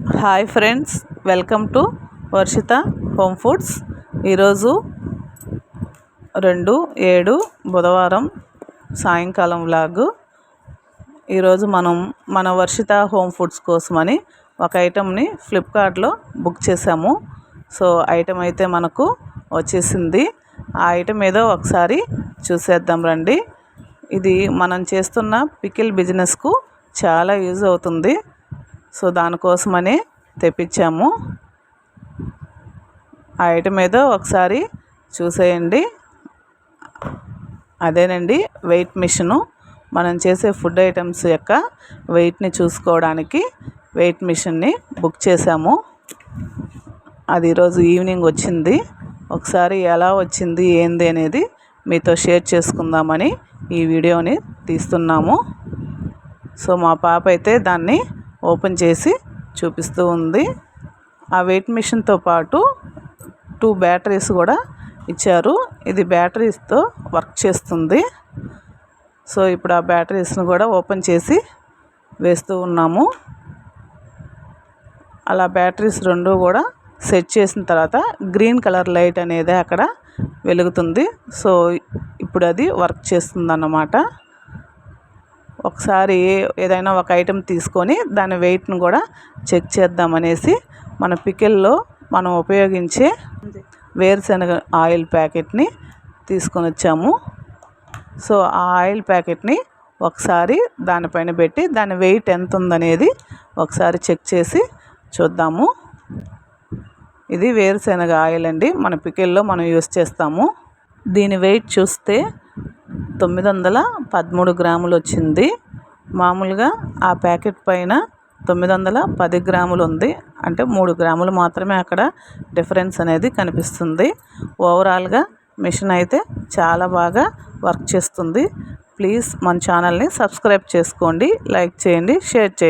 Hi friends welcome to Varshitha home foods. ఈరోజు రెండు ఏడు బుధవారం సాయంకాలం వ్లాగ్ ఈరోజు మనం మన వర్షిత హోమ్ ఫుడ్స్ కోసమని ఒక ఐటెంని ఫ్లిప్కార్ట్లో బుక్ చేసాము సో ఐటెం అయితే మనకు వచ్చేసింది. ఆ ఐటెం ఏదో ఒకసారి చూసేద్దాం రండి. ఇది మనం చేస్తున్న పికిల్ బిజినెస్కు చాలా యూజ్ అవుతుంది. సో దానికోసమని తెప్పించాము. ఆ ఐటమ్ ఏదో ఒకసారి చూసేయండి. అదేనండి వెయిట్ మిషను మనం చేసే ఫుడ్ ఐటమ్స్ యొక్క వెయిట్ని చూసుకోవడానికి వెయిట్ మిషన్ని బుక్ చేసాము అది ఈరోజు ఈవినింగ్ వచ్చింది. ఒకసారి ఎలా వచ్చింది ఏంది అనేది మీతో షేర్ చేసుకుందామని ఈ వీడియోని తీస్తున్నాము. సో మా పాప అయితే దాన్ని ఓపెన్ చేసి చూపిస్తూ ఉంది. ఆ వెయిట్ మిషన్తో పాటు టూ బ్యాటరీస్ కూడా ఇచ్చారు. ఇది బ్యాటరీస్తో వర్క్ చేస్తుంది. సో ఇప్పుడు ఆ బ్యాటరీస్ని కూడా ఓపెన్ చేసి వేస్తూ ఉన్నాము. అలా బ్యాటరీస్ రెండు కూడా సెట్ చేసిన తర్వాత గ్రీన్ కలర్ లైట్ అనేది అక్కడ వెలుగుతుంది. సో ఇప్పుడు అది వర్క్ చేస్తుంది అన్నమాట ఒకసారి ఏదైనా ఒక ఐటెం తీసుకొని దాని వెయిట్ను కూడా చెక్ చేద్దామనేసి మన పికిల్లో మనం ఉపయోగించే వేరుశనగ ఆయిల్ ప్యాకెట్ని తీసుకొని వచ్చాము. సో ఆ ఆయిల్ ప్యాకెట్ని ఒకసారి దానిపైన పెట్టి దాని వెయిట్ ఎంత ఉందనేది ఒకసారి చెక్ చేసి చూద్దాము. ఇది వేరుశనగ ఆయిల్ అండి. మన పికిల్లో మనం యూస్ చేస్తాము. దీని వెయిట్ చూస్తే తొమ్మిది వందల పదమూడు గ్రాములు వచ్చింది మామూలుగా ఆ ప్యాకెట్ పైన తొమ్మిది వందల పది గ్రాములు ఉంది అంటే మూడు గ్రాములు మాత్రమే అక్కడ డిఫరెన్స్ అనేది కనిపిస్తుంది. ఓవరాల్గా మిషన్ అయితే చాలా బాగా వర్క్ చేస్తుంది. ప్లీజ్ మన ఛానల్ని సబ్స్క్రైబ్ చేసుకోండి లైక్ చేయండి షేర్ చేయండి.